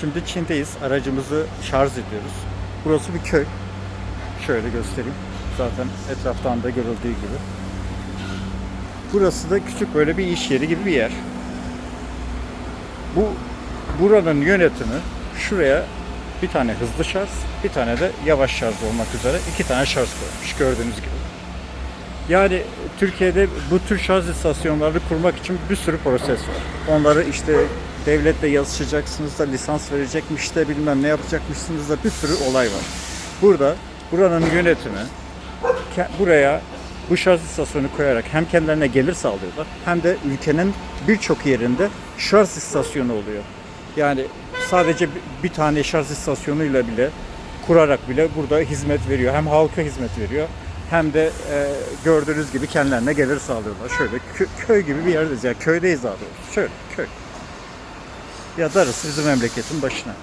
Şimdi Çin'deyiz. Aracımızı şarj ediyoruz. Burası bir köy. Şöyle göstereyim. Zaten etraftan da görüldüğü gibi. Burası da küçük böyle bir iş yeri gibi bir yer. Bu buranın yönetimi şuraya bir tane hızlı şarj, bir tane de yavaş şarj olmak üzere iki tane şarj koymuş gördüğünüz gibi. Yani Türkiye'de bu tür şarj istasyonlarını kurmak için bir sürü proses var. Onları işte devletle yazışacaksınız da lisans verecekmiş de bilmem ne yapacakmışsınız da bir sürü olay var. Burada buranın yönetimi buraya bu şarj istasyonu koyarak hem kendilerine gelir sağlıyorlar hem de ülkenin birçok yerinde şarj istasyonu oluyor. Yani sadece bir- tane şarj istasyonuyla bile kurarak bile burada hizmet veriyor. Hem halka hizmet veriyor hem de e, gördüğünüz gibi kendilerine gelir sağlıyorlar. Şöyle kö- köy gibi bir yerdeyiz. Yani köydeyiz doğrusu. Şöyle köy. Ya darısı bizim memleketin başına.